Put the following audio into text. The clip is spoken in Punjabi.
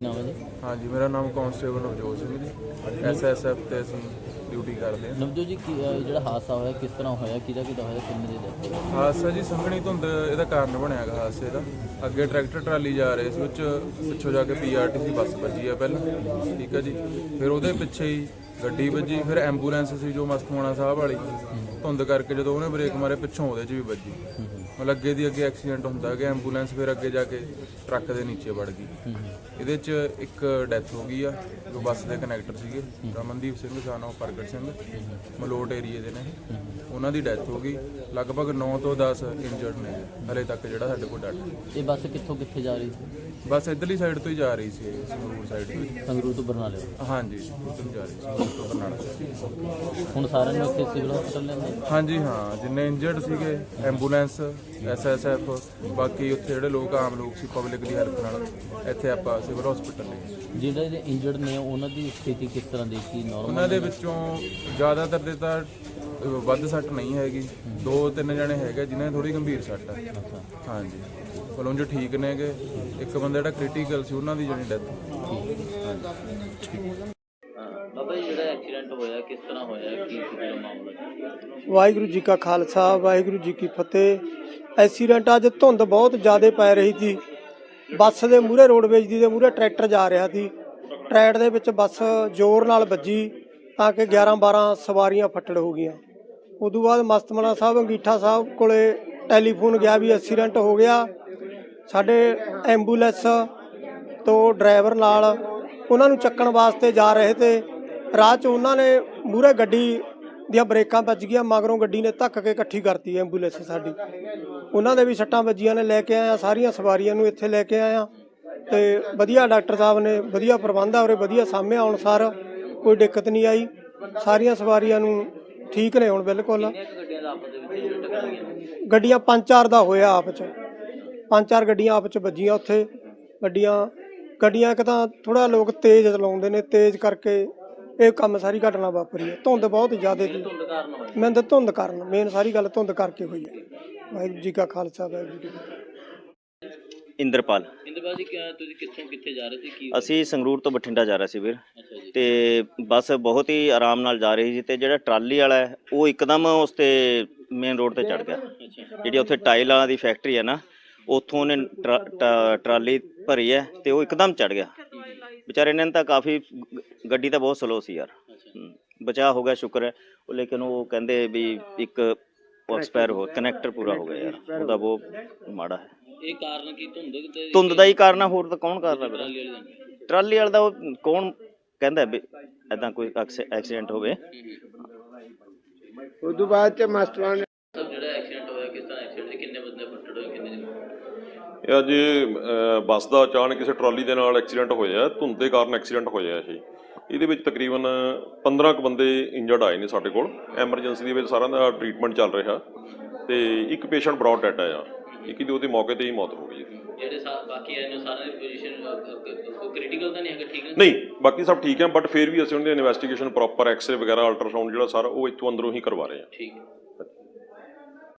ਨਾਮ ਹੈ ਜੀ? ਹਾਂਜੀ ਮੇਰਾ ਨਾਮ ਕਾਂਸਟੇਬਲ ਨਵਜੋਤ ਸਿੰਘ ਜੀ। ਐਸਐਸਐਫ ਤੇ ਅਸੀਂ ਡਿਊਟੀ ਕਰਦੇ ਹਾਂ। ਨਵਜੋਤ ਜੀ ਕੀ- ਅਹ ਜਿਹੜਾ ਹਾਦਸਾ ਹੋਇਆ ਕਿਸ ਤਰ੍ਹਾਂ ਹੋਇਆ ਕਿਹਦਾ ਕਿਹਦਾ ਹੋਇਆ ਕਿੰਨੇ ਦੇ ਦੱਸੋ ਹਾਦਸਾ ਜੀ ਸੰਘਣੀ ਧੁੰਦ ਇਹਦਾ ਕਾਰਨ ਬਣਿਆ ਗਾ ਹਾਦਸੇ ਦਾ। ਅੱਗੇ ਟਰੈਕਟਰ ਟਰਾਲੀ ਜਾ ਰਹੇ ਸੀ ਉਹ 'ਚ ਪਿੱਛੋਂ ਜਾ ਕੇ ਪੀਆਰਟੀਸੀ ਬੱਸ ਵੱਜੀ ਆ ਪਹਿਲਾਂ। ਠੀਕ ਹੈ ਜੀ। ਫਿਰ ਉਹਦੇ ਪਿੱਛੇ ਹੀ ਗੱਡੀ ਵੱਜੀ ਫਿਰ ਐਂਬੂਲੈਂਸ ਸੀ ਜੋ ਮਸਤਮਾਣਾ ਸਾਹਿਬ ਵਾਲੀ। ਧੁੰਦ ਕਰਕੇ ਜਦੋਂ ਉਹਨੇ ਬ੍ਰੇਕ ਮਾਰੇ ਪਿੱਛੋਂ ਉਹਦੇ 'ਚ ਵੀ ਵੱਜੀ। ਮਤਲਬ ਅੱਗੇ ਦੀ ਅੱਗੇ ਐਕਸੀਡੈਂਟ ਹੁੰਦਾ ਗਿਆ ਐਂਬੂਲੈਂਸ ਫਿਰ ਅੱਗੇ ਜਾ ਕੇ ਟਰੱਕ ਦੇ ਨੀਚੇ ਵੜ ਗਈ। ਇਹਦੇ 'ਚ ਇੱਕ ਡੈਥ ਹੋ ਗਈ ਆ ਜੋ ਬੱਸ ਦੇ ਕਨੈਕਟਰ ਸੀਗੇ। ਰਮਨਦੀਪ ਸਿੰਘ ਸਾਨੋ ਪ੍ਰਗਟ ਸਿੰਘ ਮਲੋਟ ਏਰੀਏ ਦੇ ਨੇ। ਉਹਨਾਂ ਦੀ ਡੈਥ ਹੋ ਗਈ। ਲਗਭਗ 9 ਤੋਂ 10 ਇੰਜਰਡ ਨੇ ਹਲੇ ਤੱਕ ਜਿਹੜਾ ਸਾਡੇ ਕੋਲ ਡਾਟਾ ਇਹ ਬੱਸ ਕਿੱਥੋਂ ਕਿੱਥੇ ਜਾ ਰਹੀ ਸੀ? ਬੱਸ ਇਧਰਲੀ ਸਾਈਡ ਤੋਂ ਹੀ ਜਾ ਰਹੀ ਸੀ। ਸੰਗਰੂਰ ਸਾਈਡ ਤੋਂ ਹੀ। ਸੰਗਰੂਰ ਤੋਂ ਬਰਨਾਲੇ ਹਾਂਜੀ ਉੱਧਰ ਜਾ ਰਹੀ ਸੀ। ਤੋਂ ਬਰਨਾਲਾ। ਹੁਣ ਸਾਰਿਆਂ ਨੂੰ ਇੱਥੇ ਸਿਵਲ ਹਸਪਤਾਲ ਲੈਂਦੇ ਹਾਂਜੀ ਹਾਂ। ਜਿੰਨੇ ਇੰਜਰਡ ਸੀਗੇ ਐਂਬੂਲੈਂਸ ਐਸਐਸਐਫ ਬਾਕੀ ਉੱਥੇ ਜਿਹੜੇ ਲੋਕ ਆਮ ਲੋਕ ਸੀ ਪਬਲਿਕ ਦੀ ਹੈਲਪ ਨਾਲ ਇੱਥੇ ਆਪਾਂ ਸਿਵਲ ਹਸਪੀਟਲ ਲਈ ਜਿਹੜੇ ਇੰਜਰਡ ਨੇ ਉਹਨਾਂ ਦੀ ਸਥਿਤੀ ਕਿਸ ਤਰ੍ਹਾਂ ਦੀ ਕੀ ਨਾਰਮਲ ਉਹਨਾਂ ਦੇ ਵਿੱਚੋਂ ਜ਼ਿਆਦਾਤਰ ਦੇ ਤਾਂ ਵੱਧ ਸੱਟ ਨਹੀਂ ਹੈਗੀ। ਦੋ ਤਿੰਨ ਜਣੇ ਹੈਗੇ ਜਿਨ੍ਹਾਂ ਦੀ ਥੋੜੀ ਗੰਭੀਰ ਸੱਟ ਹੈ। ਹਾਂਜੀ। ਕੋਲੋਂ ਜੋ ਠੀਕ ਨੇਗੇ। ਇੱਕ ਬੰਦਾ ਜਿਹੜਾ ਕ੍ਰਿਟੀਕਲ ਸੀ ਉਹਨਾਂ ਦੀ ਜਿਹੜੀ ਡੈਥ ਬਾਬਾ ਜੀ ਜਿਹੜਾ ਐਕਸੀਡੈਂਟ ਹੋਇਆ ਕਿਸ ਤਰ੍ਹਾਂ ਹੋਇਆ? ਕੀ ਸੀ ਮਾਮਲਾ? ਵਾਹਿਗੁਰੂ ਜੀ ਕਾ ਖਾਲਸਾ ਵਾਹਿਗੁਰੂ ਜੀ ਕੀ ਫਤਿਹ। ਐਕਸੀਡੈਂਟ ਅੱਜ ਧੁੰਦ ਬਹੁਤ ਜ਼ਿਆਦਾ ਪੈ ਰਹੀ ਸੀ। ਬੱਸ ਦੇ ਮੂਹਰੇ ਰੋਡਵੇਜ ਦੀ ਦੇ ਮੂਹਰੇ ਟਰੈਕਟਰ ਜਾ ਰਿਹਾ ਸੀ। ਟਰੈਕ ਦੇ ਵਿੱਚ ਬੱਸ ਜ਼ੋਰ ਨਾਲ ਵੱਜੀ ਤਾਂ ਕਿ 11 12 ਸਵਾਰੀਆਂ ਫੱਟੜ ਹੋ ਗਈਆਂ। ਉਦੋਂ ਬਾਅਦ ਮਸਤਮਣਾ ਸਾਹਿਬ, ਅੰਗੀਠਾ ਸਾਹਿਬ ਕੋਲੇ ਟੈਲੀਫੋਨ ਗਿਆ ਵੀ ਐਕਸੀਡੈਂਟ ਹੋ ਗਿਆ। ਸਾਡੇ ਐਂਬੂਲੈਂਸ ਤੋਂ ਡਰਾਈਵਰ ਨਾਲ ਉਹਨਾਂ ਨੂੰ ਚੱਕਣ ਵਾਸਤੇ ਜਾ ਰਹੇ ਤੇ ਰਾਹ 'ਚ ਉਹਨਾਂ ਨੇ ਮੂਹਰੇ ਗੱਡੀ ਦੀਆਂ ਬ੍ਰੇਕਾਂ ਵੱਜ ਗਈਆਂ, ਮਗਰੋਂ ਗੱਡੀ ਨੇ ਧੱਕ ਕੇ ਇਕੱਠੀ ਕਰਤੀ ਐਂਬੂਲੈਂਸ ਸਾਡੀ। ਉਹਨਾਂ ਦੇ ਵੀ ਸੱਟਾਂ ਵੱਜੀਆਂ ਨੇ, ਲੈ ਕੇ ਆਇਆ, ਸਾਰੀਆਂ ਸਵਾਰੀਆਂ ਨੂੰ ਇੱਥੇ ਲੈ ਕੇ ਆਇਆ। ਤੇ ਵਧੀਆ ਡਾਕਟਰ ਸਾਹਿਬ ਨੇ ਵਧੀਆ ਪ੍ਰਬੰਧ ਆ, ਉਰੇ ਵਧੀਆ ਸਾਹਮਣੇ ਆਉਣ ਸਾਰ ਕੋਈ ਦਿੱਕਤ ਨਹੀਂ ਆਈ। ਸਾਰੀਆਂ ਸਵਾਰੀਆਂ ਨੂੰ ਠੀਕ ਨੇ ਹੁਣ ਬਿਲਕੁਲ। ਗੱਡੀਆਂ ਦਾ ਆਪਸ ਦੇ ਵਿੱਚ ਜਿਹੜੇ ਟਕਰਾਈਆਂ ਗੱਡੀਆਂ ਪੰਜ ਚਾਰ ਦਾ ਹੋਇਆ ਆਪ ਚ। ਪੰਜ ਚਾਰ ਗੱਡੀਆਂ ਆਪ ਚ ਵੱਜੀਆਂ ਉੱਥੇ। ਗੱਡੀਆਂ ਗੱਡੀਆਂ ਇੱਕ ਤਾਂ ਥੋੜਾ ਲੋਕ ਤੇਜ਼ ਚਲਾਉਂਦੇ ਨੇ ਤੇਜ਼ ਕਰਕੇ ਇਹ ਕੰਮ ਸਾਰੀ ਘਟਨਾ ਵਾਪਰੀ ਹੈ। ਧੁੰਦ ਬਹੁਤ ਜ਼ਿਆਦਾ ਸੀ। ਧੁੰਦ ਕਾਰਨ ਹੋਇਆ ਮੈਂ ਤਾਂ ਧੁੰਦ ਕਾਰਨ ਮੇਨ ਸਾਰੀ ਗੱਲ ਧੁੰਦ ਕਰਕੇ ਹੋਈ ਹੈ। ਵਾਹਿਗੁਰੂ ਜੀ ਕਾ ਖਾਲਸਾ ਵਾਹਿਗੁਰੂ ਜੀ ਕੀ ਫਤਿਹ। ਇੰਦਰਪਾਲ। ਇੰਦਰਬਾਜ ਜੀ ਕਿਆ ਤੁਸੀਂ ਕਿੱਥੋਂ ਕਿੱਥੇ ਜਾ ਰਹੇ ਸੀ? ਕੀ ਅਸੀਂ ਸੰਗਰੂਰ ਤੋਂ ਬਠਿੰਡਾ ਜਾ ਰਹੇ ਸੀ ਵੀਰ। ਅੱਛਾ ਜੀ। ਤੇ ਬੱਸ ਬਹੁਤ ਹੀ ਆਰਾਮ ਨਾਲ ਜਾ ਰਹੀ ਸੀ ਤੇ ਜਿਹੜਾ ਟਰਾਲੀ ਵਾਲਾ ਹੈ ਉਹ ਇੱਕਦਮ ਉਸ ਤੇ ਮੇਨ ਰੋਡ ਤੇ ਚੜ ਗਿਆ। ਅੱਛਾ। ਜਿਹੜੀ ਉੱਥੇ ਟਾਈਲ ਵਾਲਾ ਦੀ ਫੈਕਟਰੀ ਹੈ ਨਾ ਉੱਥੋਂ ਉਹਨੇ ਟਰਾ- ਟਾ- ਟਰਾਲੀ ਭਰੀ ਹੈ ਤੇ ਉਹ ਇੱਕਦਮ ਚੜ ਗਿਆ। ਵਿਚਾਰੇ ਨੇ ਤਾਂ ਕਾਫੀ ਗ- ਗੱਡੀ ਤਾਂ ਬਹੁਤ ਸਲੋ ਸੀ ਯਾਰ। ਹਮ, ਬਚਾਅ ਹੋ ਗਿਆ ਸ਼ੁਕਰ ਹੈ। ਉਹ ਲੇਕਿਨ ਉਹ ਕਹਿੰਦੇ ਵੀ ਇੱਕ ਐਕਸਪਾਇਰ ਹੋ ਕਨੈਕਟਰ ਪੂਰਾ ਹੋ ਗਿਆ ਯਾਰ। ਉਹਦਾ ਬਹੁਤ ਮਾੜਾ ਹੈ। ਇਹ ਕਾਰਨ ਕੀ ਧੁੰਦ ਤੇ ਧੁੰਦ ਦਾ ਹੀ ਕਾਰਨ ਆ ਹੋਰ ਤਾਂ ਕੌਣ ਕਰਦਾ ਵੀਰ ਟਰਾਲੀ ਵਾਲੀ ਦਾ ਟਰਾਲੀ ਵਾਲਾ ਦਾ ਉਹ ਕੌਣ ਕਹਿੰਦਾ ਵੀ ਐਦਾਂ ਕੋਈ ਐਕਸੀਡੈਂਟ ਹੋਵੇ। ਉਦੋਂ ਬਾਅਦ ਚ ਮਾਸਟਰਾਂ ਨੇ ਸਭ ਜਿਹੜਾ ਐਕਸੀਡੈਂਟ ਹੋਇਆ ਕਿਸ ਤਰ੍ਹਾਂ ਐਕਸੀਡੈਂਟ ਕਿੰਨੇ ਬੰਦੇ ਫੱਟੜ ਹੋਏ ਕਿੰਨੇ ਇਹ ਅੱਜ ਅ, ਬੱਸ ਦਾ ਅਚਾਨਕ ਕਿਸੇ ਟਰਾਲੀ ਦੇ ਨਾਲ ਐਕਸੀਡੈਂਟ ਹੋਇਆ ਧੁੰਦ ਦੇ ਕਾਰਨ ਐਕਸੀਡੈਂਟ ਹੋਇਆ ਇਹ। ਇਹਦੇ ਵਿੱਚ ਤਕਰੀਬਨ 15 ਕੁ ਬੰਦੇ ਇੰਜਰਡ ਆਏ ਨੇ ਸਾਡੇ ਕੋਲ। ਐਮਰਜੈਂਸੀ ਦੇ ਵਿੱਚ ਸਾਰਿਆਂ ਦਾ ਟ੍ਰੀਟਮੈਂਟ ਚੱਲ ਰਿਹਾ। ਤੇ ਇੱਕ ਪੇਸ਼ੈਂਟ ਬ੍ਰੌਡ ਡੈਡ ਆਇਆ ਇੱਕ ਦੀ ਉਹਦੇ ਮੌਕੇ ਤੇ ਹੀ ਮੌਤ ਹੋ ਗਈ। ਜਿਹੜੇ ਸਾ- ਬਾਕੀ ਆਏ ਨੇ ਸਾਰਿਆਂ ਦੀ ਪੋਜੀਸ਼ਨ ਕ੍ਰਿਟੀਕਲ ਤਾਂ ਨਹੀਂ ਹੈਗਾ ਠੀਕ ਹੈ ਨਹੀਂ ਬਾਕੀ ਸਭ ਠੀਕ ਹੈ ਬਟ ਫਿਰ ਵੀ ਅਸੀਂ ਉਹਨਾਂ ਦੀ ਇਨਵੈਸਟੀਗੇਸ਼ਨ ਪ੍ਰੋਪਰ ਐਕਸ-ਰੇ ਵਗੈਰਾ ਅਲਟਰਾਸਾਊਂਡ ਜਿਹੜਾ ਸਾਰਾ ਉਹ ਇੱਥੋਂ ਅੰਦਰੋਂ ਹੀ ਕਰਵਾ ਰਹੇ ਹਾਂ ਠੀਕ ਹੈ